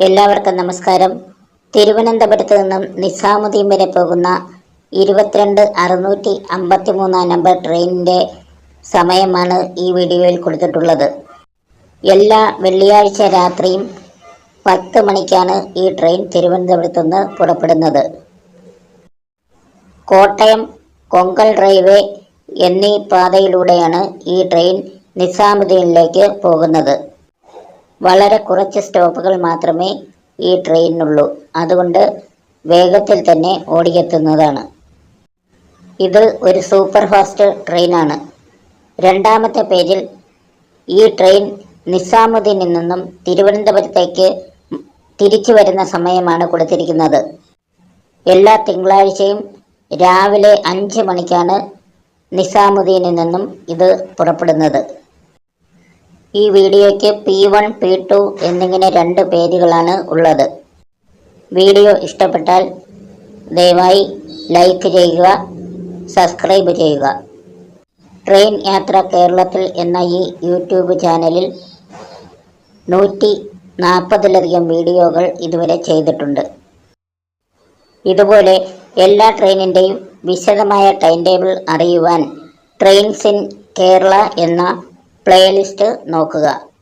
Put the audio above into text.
എല്ലാവർക്കും നമസ്കാരം. തിരുവനന്തപുരത്ത് നിന്നും നിസാമുദ്ദീൻ വരെ പോകുന്ന ഇരുപത്തിരണ്ട് അറുന്നൂറ്റി അമ്പത്തി മൂന്നാം നമ്പർ ട്രെയിനിന്റെ സമയമാണ് ഈ വീഡിയോയിൽ കൊടുത്തിട്ടുള്ളത്. എല്ലാ വെള്ളിയാഴ്ച രാത്രിയും പത്ത് മണിക്കാണ് ഈ ട്രെയിൻ തിരുവനന്തപുരത്ത് നിന്ന് പുറപ്പെടുന്നത്. കോട്ടയം കൊങ്കൽ റെയിൽവേ എന്നീ പാതയിലൂടെയാണ് ഈ ട്രെയിൻ നിസാമുദ്ദീനിലേക്ക് പോകുന്നത്. വളരെ കുറച്ച് സ്റ്റോപ്പുകൾ മാത്രമേ ഈ ട്രെയിനിനുള്ളൂ. അതുകൊണ്ട് വേഗത്തിൽ തന്നെ ഓടിയെത്തുന്നതാണ്. ഇത് ഒരു സൂപ്പർ ഫാസ്റ്റ് ട്രെയിനാണ്. രണ്ടാമത്തെ പേജിൽ ഈ ട്രെയിൻ നിസാമുദ്ദീനിൽ നിന്നും തിരുവനന്തപുരത്തേക്ക് തിരിച്ചു വരുന്ന സമയമാണ് കൊടുത്തിരിക്കുന്നത്. എല്ലാ തിങ്കളാഴ്ചയും രാവിലെ അഞ്ച് മണിക്കാണ് നിസാമുദ്ദീനിൽ നിന്നും ഇത് പുറപ്പെടുന്നത്. ഈ വീഡിയോയ്ക്ക് പി വൺ പി ടു എന്നിങ്ങനെ രണ്ട് പേരുകളാണ് ഉള്ളത്. വീഡിയോ ഇഷ്ടപ്പെട്ടാൽ ദയവായി ലൈക്ക് ചെയ്യുക സബ്സ്ക്രൈബ് ചെയ്യുക. ട്രെയിൻ യാത്ര കേരളത്തിൽ എന്ന ഈ യൂട്യൂബ് ചാനലിൽ നൂറ്റി നാൽപ്പതിലധികം വീഡിയോകൾ ഇതുവരെ ചെയ്തിട്ടുണ്ട്. ഇതുപോലെ എല്ലാ ട്രെയിനിന്റെയും വിശദമായ ടൈം ടേബിൾ അറിയുവാൻ ട്രെയിൻസ് ഇൻ കേരള എന്ന പ്ലേലിസ്റ്റ് നോക്കുക.